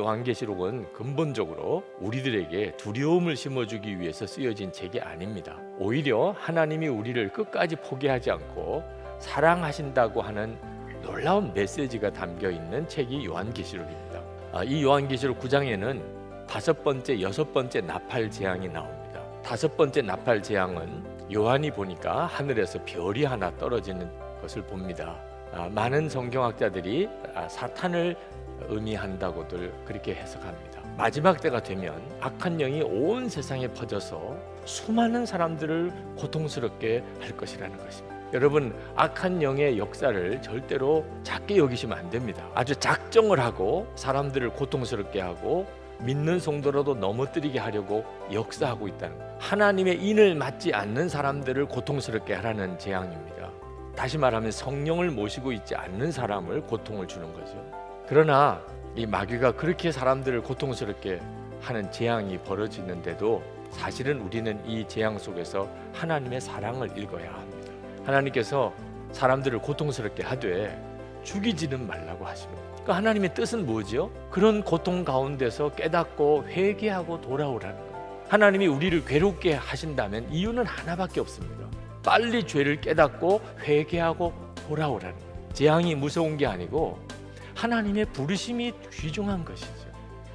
요한계시록은 근본적으로 우리들에게 두려움을 심어주기 위해서 쓰여진 책이 아닙니다. 오히려 하나님이 우리를 끝까지 포기하지 않고 사랑하신다고 하는 놀라운 메시지가 담겨 있는 책이 요한계시록입니다. 아, 이 요한계시록 9장에는 다섯 번째, 여섯 번째 나팔 재앙이 나옵니다. 다섯 번째 나팔 재앙은 요한이 보니까 하늘에서 별이 하나 떨어지는 것을 봅니다. 아, 많은 성경학자들이 아, 사탄을 의미한다고들 그렇게 해석합니다. 마지막 때가 되면 악한 영이 온 세상에 퍼져서 수많은 사람들을 고통스럽게 할 것이라는 것입니다. 여러분 악한 영의 역사를 절대로 작게 여기시면 안 됩니다. 아주 작정을 하고 사람들을 고통스럽게 하고 믿는 성도라도 넘어뜨리게 하려고 역사하고 있다는 것. 하나님의 인을 맞지 않는 사람들을 고통스럽게 하라는 재앙입니다. 다시 말하면 성령을 모시고 있지 않는 사람을 고통을 주는 거죠. 그러나 이 마귀가 그렇게 사람들을 고통스럽게 하는 재앙이 벌어지는데도 사실은 우리는 이 재앙 속에서 하나님의 사랑을 읽어야 합니다. 하나님께서 사람들을 고통스럽게 하되 죽이지는 말라고 하십니다. 그러니까 하나님의 뜻은 뭐지요? 그런 고통 가운데서 깨닫고 회개하고 돌아오라는 거예요. 하나님이 우리를 괴롭게 하신다면 이유는 하나밖에 없습니다. 빨리 죄를 깨닫고 회개하고 돌아오라는 거예요. 재앙이 무서운 게 아니고 하나님의 부르심이 귀중한 것이죠.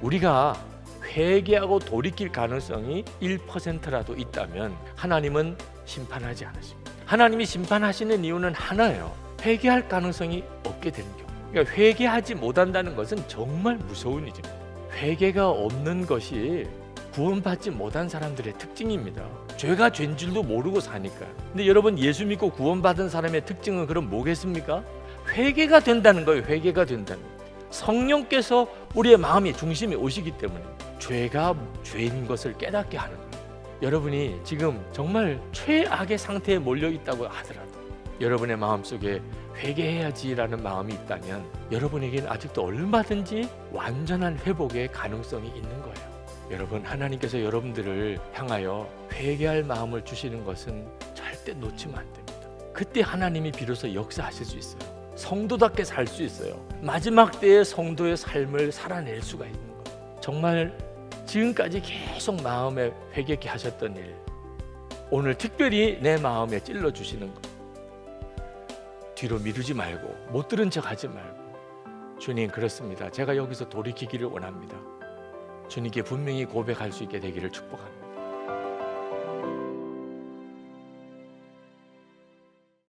우리가 회개하고 돌이킬 가능성이 1%라도 있다면 하나님은 심판하지 않으십니다. 하나님이 심판하시는 이유는 하나예요. 회개할 가능성이 없게 되는 경우. 그러니까 회개하지 못한다는 것은 정말 무서운 일입니다. 회개가 없는 것이 구원받지 못한 사람들의 특징입니다. 죄가 죄인 줄도 모르고 사니까. 근데 여러분 예수 믿고 구원받은 사람의 특징은 그럼 뭐겠습니까? 회개가 된다는 거예요. 회개가 된다는 거예요. 성령께서 우리의 마음이 중심에 오시기 때문에 죄가 죄인 것을 깨닫게 하는 거예요. 여러분이 지금 정말 최악의 상태에 몰려 있다고 하더라도 여러분의 마음속에 회개해야지라는 마음이 있다면 여러분에게는 아직도 얼마든지 완전한 회복의 가능성이 있는 거예요. 여러분 하나님께서 여러분들을 향하여 회개할 마음을 주시는 것은 절대 놓치면 안 됩니다. 그때 하나님이 비로소 역사하실 수 있어요. 성도답게 살 수 있어요. 마지막 때의 성도의 삶을 살아낼 수가 있는 거예요. 정말 지금까지 계속 마음에 회개케 하셨던 일 오늘 특별히 내 마음에 찔러 주시는 것 뒤로 미루지 말고 못 들은 척 하지 말고 주님 그렇습니다. 제가 여기서 돌이키기를 원합니다. 주님께 분명히 고백할 수 있게 되기를 축복합니다.